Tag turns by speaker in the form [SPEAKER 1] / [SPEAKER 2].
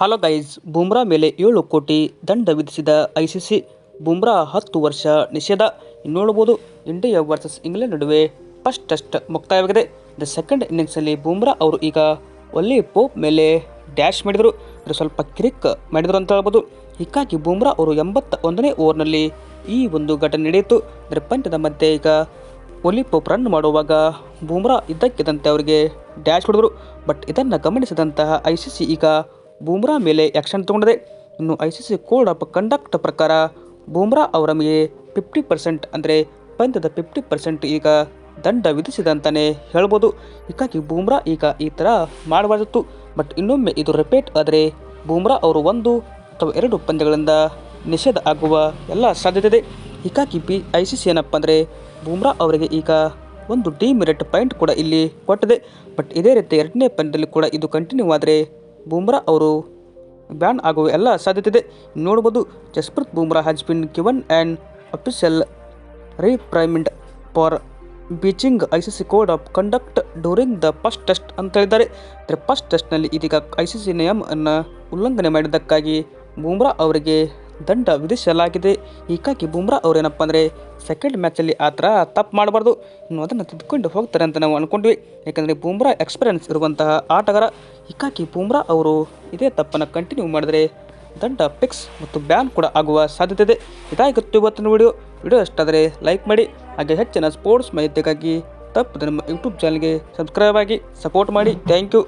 [SPEAKER 1] Hello guys, Bumrah ಮೇಲೆ ಏಳು ಕೋಟಿ ದಂಡ ವಿಧಿಸಿದ ಐಸಿಸಿ. ಬೂಮ್ರಾ ಹತ್ತು ವರ್ಷ ನಿಷೇಧ. ಇನ್ನು ನೋಡಬಹುದು, ಇಂಡಿಯಾ ವರ್ಸಸ್ ಇಂಗ್ಲೆಂಡ್ ನಡುವೆ ಫಸ್ಟ್ ಟೆಸ್ಟ್ ಮುಕ್ತಾಯವಾಗಿದೆ. ದ ಸೆಕೆಂಡ್ ಇನ್ನಿಂಗ್ಸಲ್ಲಿ ಬೂಮ್ರಾ ಅವರು ಈಗ ಒಲ್ಲಿ ಪೋಪ್ ಮೇಲೆ ಡ್ಯಾಶ್ ಮಾಡಿದರು. ಅಂದರೆ ಸ್ವಲ್ಪ ಕ್ರಿಕ್ ಮಾಡಿದರು ಅಂತ ಹೇಳ್ಬೋದು. ಹೀಗಾಗಿ ಬೂಮ್ರಾ ಅವರು ಎಂಬತ್ತ ಒಂದನೇ ಓವರ್ನಲ್ಲಿ ಈ ಒಂದು ಘಟನೆ ನಡೆಯಿತು. ಅಂದರೆ ಪಂದ್ಯದ ಮಧ್ಯೆ ಈಗ ಒಲಿ ಪೋಪ್ ರನ್ ಮಾಡುವಾಗ ಬೂಮ್ರಾ ಇದ್ದಕ್ಕಿದ್ದಂತೆ ಅವರಿಗೆ ಡ್ಯಾಶ್ ಹೊಡೆದರು. ಬಟ್ ಇದನ್ನು ಗಮನಿಸಿದಂತಹ ಐ ಸಿ ಸಿ ಈಗ ಬೂಮ್ರಾ ಮೇಲೆ ಆ್ಯಕ್ಷನ್ ತಗೊಂಡಿದೆ. ಇನ್ನು I C C code of conduct ಪ್ರಕಾರ ಬೂಮ್ರಾ ಅವರ ಮೇಲೆ ಫಿಫ್ಟಿ ಪರ್ಸೆಂಟ್ ಅಂದರೆ ಪಂದ್ಯದ ಫಿಫ್ಟಿ ಪರ್ಸೆಂಟ್ ಈಗ ದಂಡ ವಿಧಿಸಿದೆ ಅಂತಲೇ ಹೇಳ್ಬೋದು. ಹೀಗಾಗಿ ಬೂಮ್ರಾ ಈಗ ಈ ಥರ ಮಾಡಬಾರ್ದಿತ್ತು. ಬಟ್ ಇನ್ನೊಮ್ಮೆ ಇದು ರಿಪೀಟ್ ಆದರೆ ಬೂಮ್ರಾ ಅವರು ಒಂದು ಅಥವಾ ಎರಡು ಪಂದ್ಯಗಳಿಂದ ನಿಷೇಧ ಆಗುವ ಎಲ್ಲ ಸಾಧ್ಯತೆ ಇದೆ ಹೀಗಾಗಿ ಬಿ, ಐ ಸಿ ಸಿ ಏನಪ್ಪ ಅಂದರೆ ಬೂಮ್ರಾ ಅವರಿಗೆ ಈಗ ಒಂದು ಡಿಮಿರಿಟ್ ಪಾಯಿಂಟ್ ಕೂಡ ಇಲ್ಲಿ ಕೊಟ್ಟಿದೆ. ಬಟ್ ಇದೇ ರೀತಿ ಎರಡನೇ ಪಂದ್ಯದಲ್ಲಿ ಕೂಡ ಇದು ಕಂಟಿನ್ಯೂ ಆದರೆ ಬೂಮ್ರಾ ಅವರು ಬ್ಯಾನ್ ಆಗುವ ಎಲ್ಲ ಸಾಧ್ಯತೆ ಇದೆ ನೋಡ್ಬೋದು, Jasprit Bumrah has been given and official reprimand for breaching I C C code of conduct during the first test ಅಂತ ಹೇಳಿದ್ದಾರೆ. ಅಂದರೆ ಫಸ್ಟ್ ಟೆಸ್ಟ್ನಲ್ಲಿ ಇದೀಗ ಐ ಸಿ ಸಿ ನಿಯಮವನ್ನು ಉಲ್ಲಂಘನೆ ಮಾಡಿದ್ದಕ್ಕಾಗಿ ಬೂಮ್ರಾ ಅವರಿಗೆ ದಂಡ ವಿಧಿಸಲಾಗಿದೆ. ಹೀಗಾಗಿ ಬೂಮ್ರಾ ಅವರೇನಪ್ಪ ಅಂದರೆ ಸೆಕೆಂಡ್ ಮ್ಯಾಚಲ್ಲಿ ಆ ಥರ ತಪ್ಪು ಮಾಡಬಾರ್ದು. ಇನ್ನು ಅದನ್ನು ತಿದ್ದುಕೊಂಡು ಹೋಗ್ತಾರೆ ಅಂತ ನಾವು ಅಂದ್ಕೊಂಡ್ವಿ ಯಾಕಂದರೆ ಬೂಮ್ರಾ ಎಕ್ಸ್ಪೀರಿಯನ್ಸ್ ಇರುವಂತಹ ಆಟಗಾರ. ಹೀಗಾಗಿ ಬೂಮ್ರಾ ಅವರು ಇದೇ ತಪ್ಪನ್ನು ಕಂಟಿನ್ಯೂ ಮಾಡಿದರೆ ದಂಡ ಪಿಕ್ಸ್ ಮತ್ತು ಬ್ಯಾನ್ ಕೂಡ ಆಗುವ ಸಾಧ್ಯತೆ ಇದೆ. ಇದಾಗಿತ್ತು ಇವತ್ತಿನ ವಿಡಿಯೋ. ವಿಡಿಯೋ ಇಷ್ಟಾದರೆ ಲೈಕ್ ಮಾಡಿ. ಹಾಗೆ ಹೆಚ್ಚಿನ ಸ್ಪೋರ್ಟ್ಸ್ ಮಾಹಿತಿಗಾಗಿ ತಪ್ಪದೆ ನಮ್ಮ ಯೂಟ್ಯೂಬ್ ಚಾನಲ್ಗೆ ಸಬ್ಸ್ಕ್ರೈಬ್ ಆಗಿ ಸಪೋರ್ಟ್ ಮಾಡಿ. Thank you